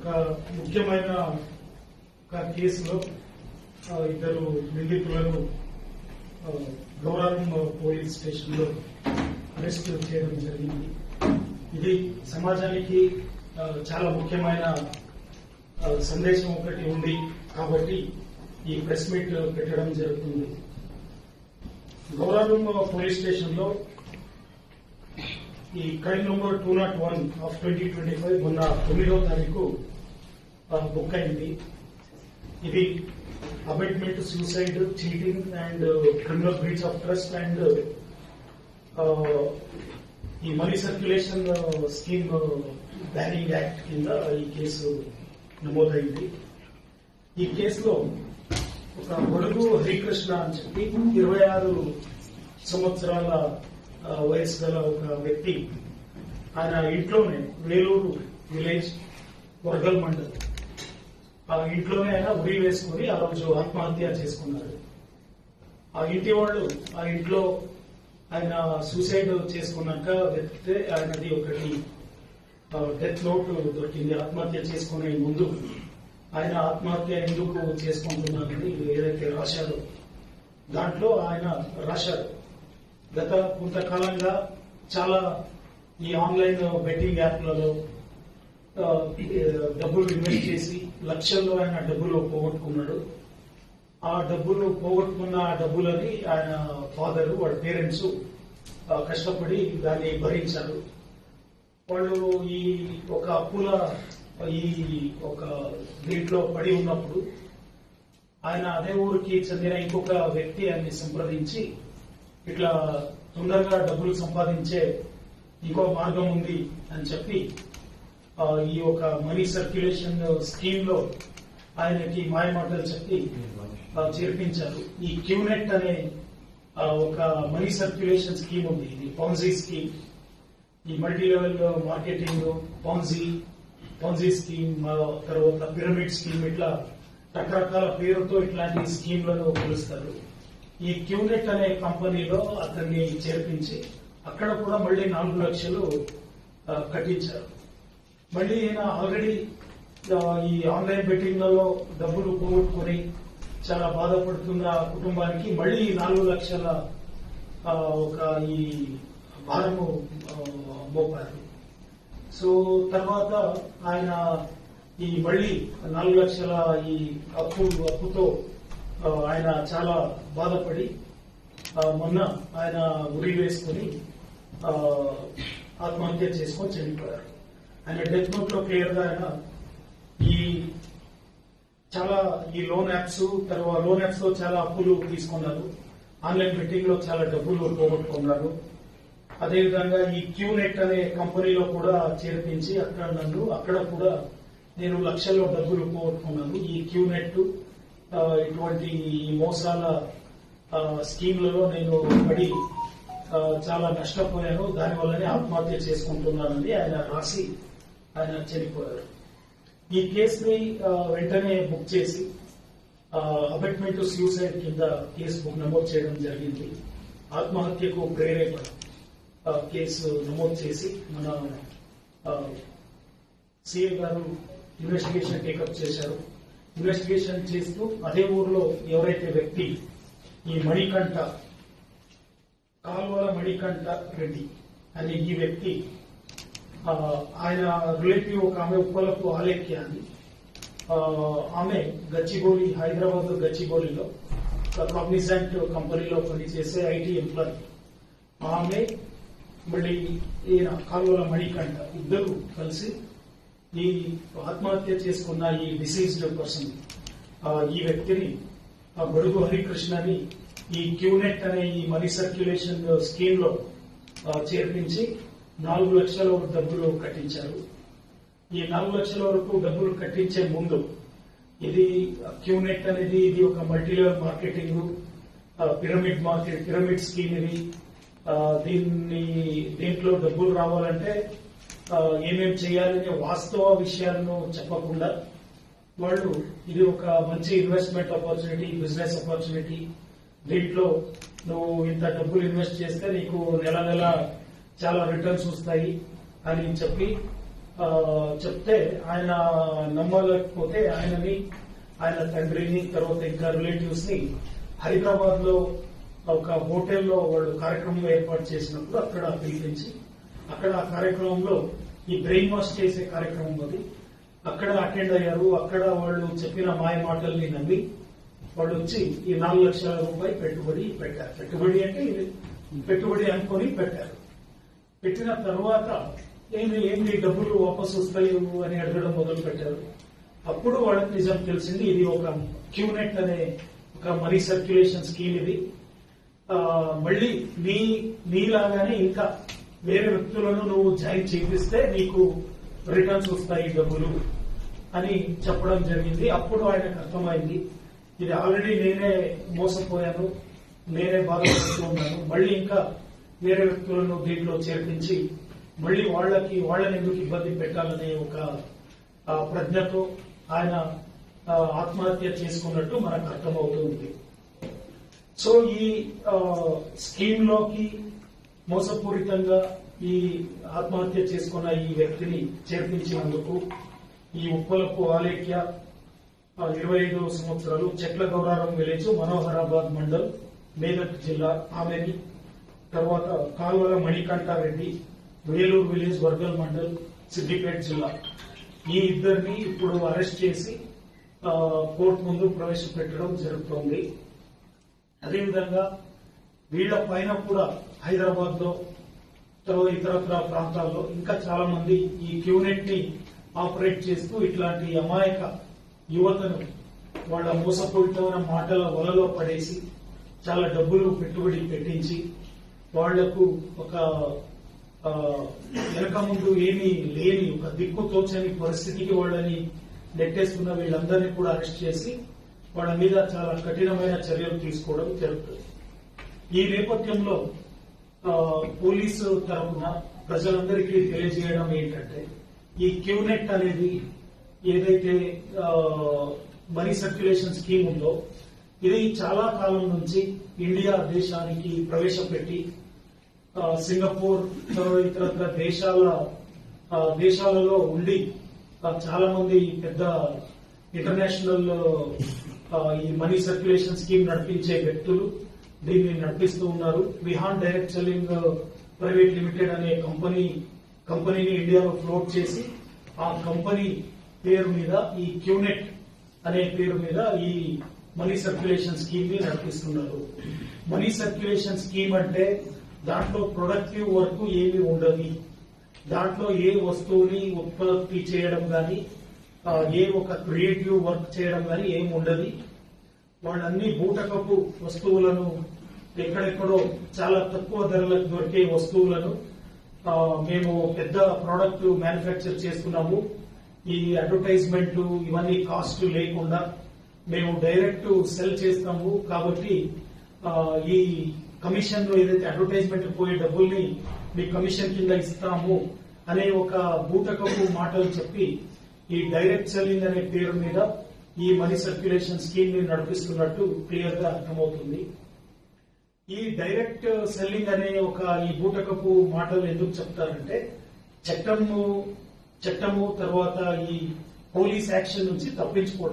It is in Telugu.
ఒక ముఖ్యమైన ఒక కేసులో ఇద్దరు నిందితులను ఆ, గౌరవం పోలీస్ స్టేషన్లో అరెస్ట్ చేయడం జరిగింది. ఇది సమాజానికి చాలా ముఖ్యమైన సందేశం ఒకటి ఉంది కాబట్టి ఈ ప్రెస్ మీట్ పెట్టడం జరుగుతుంది. గౌరవం పోలీస్ స్టేషన్లో ఈ Kyle number two naught one of twenty twenty five మొన్న తొమ్మిదవ తారీఖు బుక్ అయింది. ఇది abetment suicide cheating and criminal breach of trust and ఈ money circulation scheme banning act కింద ఈ కేసు నమోదైంది. ఈ కేసులో ఒక గొడుగు హరికృష్ణ అని చెప్పి ఇరవై ఆరు సంవత్సరాల వయసు గల ఒక వ్యక్తి ఆయన ఇంట్లోనే వేలూరు విలేజ్ వర్గల్ మండల్. ఆ ఇంట్లోనే ఆయన ఉరి వేసుకుని ఆ రోజు ఆత్మహత్య చేసుకున్నారు. ఆ ఇంటి వాళ్ళు ఆ ఇంట్లో ఆయన సూసైడ్ చేసుకున్నాక వెతికితే ఆయనది ఒకటి డెత్ నోట్ దొరికింది. ఆత్మహత్య చేసుకునే ముందు ఆయన ఆత్మహత్య ఎందుకు చేసుకుంటున్నారని ఏదైతే రాశారో. దాంట్లో ఆయన రాశారు. గత కొంతకాలంగా చాలా ఈ ఆన్లైన్ బెట్టింగ్ యాప్లలో డబ్బులు ఇన్వెస్ట్ చేసి లక్షల్లో ఆయన డబ్బులు పోగొట్టుకున్నాడు. ఆ డబ్బులు పోగొట్టుకున్న ఆ డబ్బులని ఆయన ఫాదర్ వాళ్ళ పేరెంట్స్ కష్టపడి దాన్ని భరించారు. వాళ్ళు ఈ ఒక అప్పుల ఈ ఒక దీంట్లో పడి ఉన్నప్పుడు ఆయన అదే ఊరికి చెందిన ఇంకొక వ్యక్తి ఆయన్ని సంప్రదించి ఇట్లా తొందరగా డబ్బులు సంపాదించే ఇంకో మార్గం ఉంది అని చెప్పి ఈ యొక్క మనీ సర్క్యులేషన్ స్కీమ్లో ఆయనకి మాయమాటలు చెప్పి చేర్పించారు. ఈ క్యూనెట్ అనే ఒక మనీ సర్క్యులేషన్ స్కీమ్ ఉంది. ఇది పాన్జీ స్కీమ్. ఈ multi level marketing Ponzi Ponzi scheme తర్వాత పిరమిడ్ స్కీమ్ ఇట్లా రకరకాల పేరుతో ఇట్లాంటి స్కీమ్లను పిలుస్తారు. ఈ క్యూనెట్ అనే కంపెనీలో అతన్ని చేర్పించి అక్కడ కూడా మళ్ళీ నాలుగు లక్షలు కట్టించారు. మళ్ళీ ఈయన ఆల్రెడీ ఈ ఆన్లైన్ బెట్టింగ్లలో డబ్బులు పోగొట్టుకుని చాలా బాధపడుతున్న ఆ కుటుంబానికి మళ్ళీ నాలుగు లక్షల ఒక ఈ భారము మోపారు సో తర్వాత ఆయన ఈ మళ్ళీ నాలుగు లక్షల ఈ అప్పు అప్పుతో ఆయన చాలా బాధపడి మొన్న ఆయన ఉరి వేసుకుని ఆత్మహత్య చేసుకొని చనిపోయారు. ఆయన డెత్ నోట్లో క్లియర్గా ఆయన ఈ చాలా ఈ లోన్ యాప్స్ తర్వాత లోన్ యాప్స్లో చాలా అప్పులు తీసుకున్నారు. ఆన్లైన్ బెట్టింగ్లో చాలా డబ్బులు పోగొట్టుకున్నారు. అదేవిధంగా ఈ క్యూనెట్ అనే కంపెనీలో కూడా చేర్పించి అక్కడ నన్ను అక్కడ కూడా నేను లక్షల్లో డబ్బులు పోగొట్టుకున్నాను. ఈ క్యూనెట్ ఇటువంటి ఈ మోసాల ఆ, స్కీమ్లలో నేను పడి చాలా నష్టపోయాను. దానివల్లనే ఆత్మహత్య చేసుకుంటున్నానని ఆయన రాసి ఆయన చనిపోయారు ఈ కేసుని వెంటనే బుక్ చేసి అబెట్మెంట్ సూసైడ్ కింద కేసు బుక్ నమోదు చేయడం జరిగింది. ఆత్మహత్యకు ప్రేరేపణ కేసు నమోదు చేసి మన సిఏ గారు ఇన్వెస్టిగేషన్ టేకప్ చేశారు. ఇన్వెస్టిగేషన్ చేస్తూ అదే ఊర్లో ఎవరైతే వ్యక్తి ఈ మణికంఠ కాల్వల మణికంఠ రెడ్డి అనే ఈ వ్యక్తి ఆయన రిలేటివ్ ఒక ఆమె ఉప్పలకు ఆలేఖ్య అని ఆమె గచ్చిబౌలి హైదరాబాద్ గచ్చిబౌలిలో కాగ్నిజెంట్ కంపెనీలో పనిచేసే ఐటీ ఎంప్లాయీ. ఆమె మళ్ళీ ఈయన కాలువల మణికంఠ ఇద్దరు కలిసి ఈ ఆత్మహత్య చేసుకున్న ఈ డిసీజ్డ్ పర్సన్ ఈ వ్యక్తిని ఆ బడుగు హరికృష్ణని ఈ క్యూనెట్ అనే ఈ మనీ సర్క్యులేషన్ స్కీమ్లో చేర్పించి నాలుగు లక్షల వరకు డబ్బులు కట్టించారు. ఈ నాలుగు లక్షల వరకు డబ్బులు కట్టించే ముందు ఇది క్యూనెట్ అనేది ఇది ఒక multi level marketing pyramid market pyramid scheme ఇది. దీన్ని దీంట్లో డబ్బులు రావాలంటే ఏమేమి ఏమేం చేయాలనే వాస్తవ విషయాలను చెప్పకుండా వాళ్ళు ఇది ఒక మంచి ఇన్వెస్ట్మెంట్ ఆపర్చునిటీ బిజినెస్ ఆపర్చునిటీ దీంట్లో నువ్వు ఇంత డబ్బులు ఇన్వెస్ట్ చేస్తే నీకు నెల నెల చాలా రిటర్న్స్ వస్తాయి అని చెప్పి చెప్తే ఆయన నమ్మలేకపోతే ఆయనని ఆయన తండ్రిని తర్వాత ఇంకా రిలేటివ్స్ని హైదరాబాద్లో ఒక హోటల్లో వాళ్ళు కార్యక్రమం ఏర్పాటు చేసినప్పుడు అక్కడ పిలిపించి అక్కడ ఆ కార్యక్రమంలో ఈ బ్రెయిన్ వాష్ చేసే కార్యక్రమం అది. అక్కడ అటెండ్ అయ్యారు. అక్కడ వాళ్ళు చెప్పిన మాయ మాటల్ని నమ్మి వాళ్ళు వచ్చి ఈ నాలుగు లక్షల రూపాయలు పెట్టుబడి పెట్టారు. పెట్టుబడి అంటే ఇది పెట్టుబడి అనుకొని పెట్టారు. పెట్టిన తర్వాత ఏమి ఏమి డబ్బులు వాపసు వస్తాయి అని అడగడం మొదలు పెట్టారు. అప్పుడు వాళ్ళకి నిజం తెలిసింది ఇది ఒక క్యూనెట్ అనే ఒక మనీ సర్క్యులేషన్ స్కీమ్ ఇది. మళ్ళీ నీ నీలాగానే ఇంకా వేరే వ్యక్తులను నువ్వు జాయిన్ చేపిస్తే నీకు రిటర్న్స్ వస్తాయి డబ్బులు అని చెప్పడం జరిగింది. అప్పుడు ఆయనకు అర్థమైంది. ఇది ఆల్రెడీ నేనే మోసపోయాను నేనే బాధపడుతూ ఉన్నాను. మళ్ళీ ఇంకా వేరే వ్యక్తులను దీంట్లో చేర్పించి మళ్ళీ వాళ్ళకి వాళ్ళని ఎందుకు ఇబ్బంది పెట్టాలనే ఒక ప్రజ్ఞతో ఆయన ఆత్మహత్య చేసుకున్నట్టు మనకు అర్థమవుతుంది సో ఈ స్కీమ్లోకి మోసపూరితంగా ఈ ఆత్మహత్య చేసుకున్న ఈ వ్యక్తిని చేర్పించినందుకు ఈ ఉప్పలపు ఆలేఖ్య ఇరవై ఐదు సంవత్సరాలు చెట్ల గౌరారం విలేజ్ మనోహరాబాద్ మండల్ మేదక్ జిల్లా ఆమెని తర్వాత కాల్వల మణికంఠారెడ్డి వేలూరు విలేజ్ వర్గల్ మండల్ సిద్దిపేట జిల్లా. ఈ ఇద్దరిని ఇప్పుడు అరెస్ట్ చేసి కోర్టు ముందు ప్రవేశపెట్టడం జరుగుతోంది. అదేవిధంగా వీళ్ళ పైన కూడా హైదరాబాద్లో ఇతరత్ర ప్రాంతాల్లో ఇంకా చాలా మంది ఈ క్యూనెట్ని ఆపరేట్ చేస్తూ ఇట్లాంటి అమాయక యువతను వాళ్ళ మోసపూరితమైన మాటల వలలో పడేసి చాలా డబ్బులు పెట్టుబడి పెట్టించి వాళ్ళకు ఒక వెనక ముందు ఏమీ లేని ఒక దిక్కు తోచని పరిస్థితికి వాళ్ళని నెట్టేస్తున్న వీళ్ళందరినీ కూడా అరెస్ట్ చేసి వాళ్ళ మీద చాలా కఠినమైన చర్యలు తీసుకోవడం జరుగుతుంది. ఈ నేపథ్యంలో పోలీసు తరఫున ప్రజలందరికీ తెలియజేయడం ఏంటంటే ఈ క్యూనెట్ అనేది ఏదైతే మనీ సర్క్యులేషన్ స్కీమ్ ఉందో ఇది చాలా కాలం నుంచి ఇండియా దేశానికి ప్రవేశపెట్టి సింగపూర్ ఇతర దేశాల దేశాలలో ఉండి చాలా మంది పెద్ద ఇంటర్నేషనల్ ఈ మనీ సర్క్యులేషన్ స్కీమ్ నడిపించే వ్యక్తులు దీన్ని నడిపిస్తూ ఉన్నారు. Vihaan direct selling uh, private limited అనే కంపెనీ కంపెనీని ఇండియాలో ఫ్లోట్ చేసి ఆ కంపెనీ పేరు మీద ఈ క్యూనెట్ అనే పేరు మీద ఈ మనీ సర్క్యులేషన్ స్కీమ్ని నడిపిస్తున్నారు. మనీ సర్క్యులేషన్ స్కీమ్ అంటే దాంట్లో ప్రొడక్టివ్ వర్క్ ఏమి ఉండదు. దాంట్లో ఏ వస్తువుని ఉత్పత్తి చేయడం గాని ఏ ఒక క్రియేటివ్ వర్క్ చేయడం గాని ఏమి ఉండదు. వాళ్ళన్ని బూటకపు వస్తువులను ఎక్కడెక్కడో చాలా తక్కువ ధరలకు దొరికే వస్తువులను మేము పెద్ద ప్రోడక్ట్ మ్యానుఫ్యాక్చర్ చేస్తున్నాము. ఈ అడ్వర్టైజ్మెంట్ ఇవన్నీ కాస్ట్ లేకుండా మేము డైరెక్ట్ సెల్ చేస్తాము. కాబట్టి ఈ కమిషన్లో ఏదైతే అడ్వర్టైజ్మెంట్ పోయే డబ్బుల్ని మీ కమిషన్ కింద ఇస్తాము అనే ఒక బూటకపు మాటలు చెప్పి ఈ డైరెక్ట్ సెల్లింగ్ అనే పేరు మీద ఈ మనీ సర్క్యులేషన్ స్కీమ్ని నడిపిస్తున్నట్టు క్లియర్గా అర్థమవుతుంది. ఈ డైరెక్ట్ సెల్లింగ్ అనే ఒక ఈ బూటకపు మాటలు ఎందుకు చెప్తారంటే చట్టము చట్టము తర్వాత ఈ పోలీస్ యాక్షన్ నుంచి తప్పించుకోవడం.